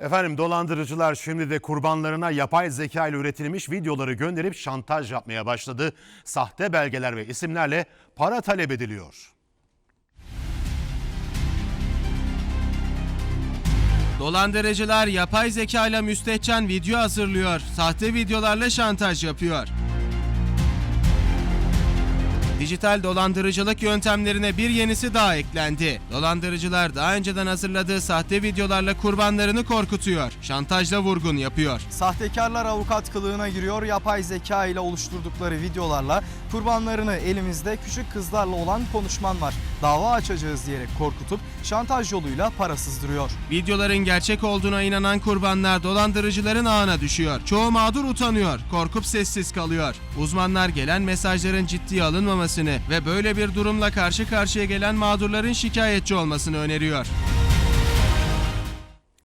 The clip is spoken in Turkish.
Efendim dolandırıcılar şimdi de kurbanlarına yapay zeka ile üretilmiş videoları gönderip şantaj yapmaya başladı. Sahte belgeler ve isimlerle para talep ediliyor. Dolandırıcılar yapay zeka ile müstehcen video hazırlıyor. Sahte videolarla şantaj yapıyor. Dijital dolandırıcılık yöntemlerine bir yenisi daha eklendi. Dolandırıcılar daha önceden hazırladığı sahte videolarla kurbanlarını korkutuyor. Şantajla vurgun yapıyor. Sahtekarlar avukat kılığına giriyor. Yapay zeka ile oluşturdukları videolarla kurbanlarını elimizde küçük kızlarla olan konuşman var. Dava açacağız diyerek korkutup şantaj yoluyla para sızdırıyor. Videoların gerçek olduğuna inanan kurbanlar dolandırıcıların ağına düşüyor. Çoğu mağdur utanıyor, korkup sessiz kalıyor. Uzmanlar gelen mesajların ciddiye alınmamasını ve böyle bir durumla karşı karşıya gelen mağdurların şikayetçi olmasını öneriyor.